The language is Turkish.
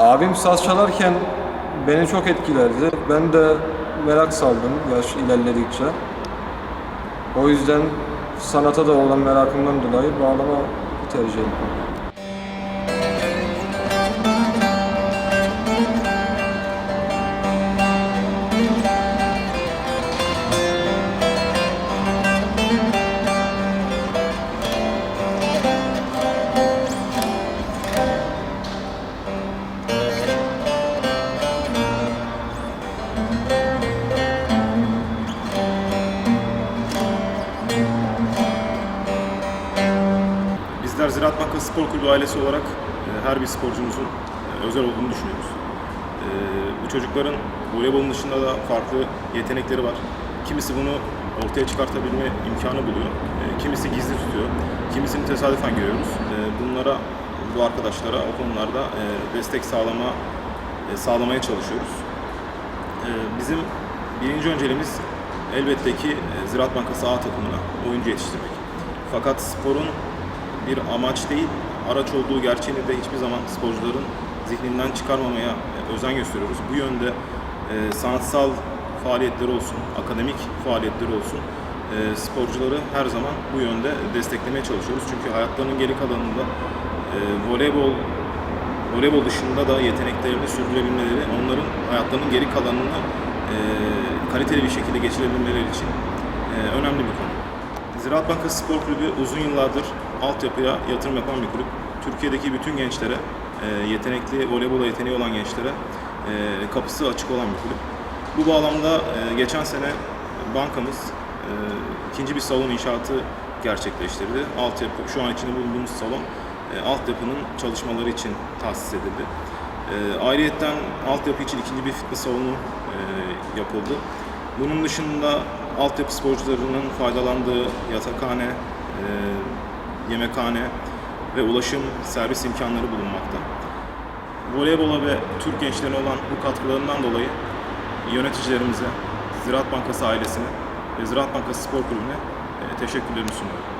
Abim saz çalarken beni çok etkilerdi. Ben de merak saldım yaş ilerledikçe. O yüzden sanata da olan merakımdan dolayı bağlama tercih ettim. Ziraat Bankası Spor Kulübü ailesi olarak e, her bir sporcumuzun e, özel olduğunu düşünüyoruz. E, Bu çocukların voleybolun dışında da farklı yetenekleri var. Kimisi bunu ortaya çıkartabilme imkanı buluyor. Kimisi gizli tutuyor. Kimisini tesadüfen görüyoruz. Bunlara, bu arkadaşlara o konularda destek sağlama sağlamaya çalışıyoruz. Bizim birinci önceliğimiz elbette ki Ziraat Bankası A takımına oyuncu yetiştirmek. Fakat sporun bir amaç değil, araç olduğu gerçeğini de hiçbir zaman sporcuların zihninden çıkarmamaya e, özen gösteriyoruz. Bu yönde e, sanatsal faaliyetleri olsun, akademik faaliyetleri olsun e, sporcuları her zaman bu yönde desteklemeye çalışıyoruz. Çünkü hayatlarının geri kalanında voleybol voleybol dışında da yeteneklerini sürdürebilmeleri, onların hayatlarının geri kalanını kaliteli bir şekilde geçirebilmeleri için önemli bir konu. Ziraat Bankası Spor Kulübü uzun yıllardır altyapıya yatırım yapan bir kulüp. Türkiye'deki bütün gençlere, e, yetenekli, voleybola yeteneği olan gençlere e, kapısı açık olan bir kulüp. Bu bağlamda e, geçen sene bankamız ikinci bir salon inşaatı gerçekleştirdi. Altyapı, şu an içinde bulunduğumuz salon altyapının çalışmaları için tahsis edildi. Ayrıyetten altyapı için ikinci bir fitness salonu yapıldı. Bunun dışında altyapı sporcularının faydalandığı yatakhane, e, yemekhane ve ulaşım servis imkanları bulunmakta. Voleybola ve Türk gençlerine olan bu katkılarından dolayı yöneticilerimize, Ziraat Bankası ailesine ve Ziraat Bankası Spor Kulübü'ne e, teşekkürlerimi sunuyorum.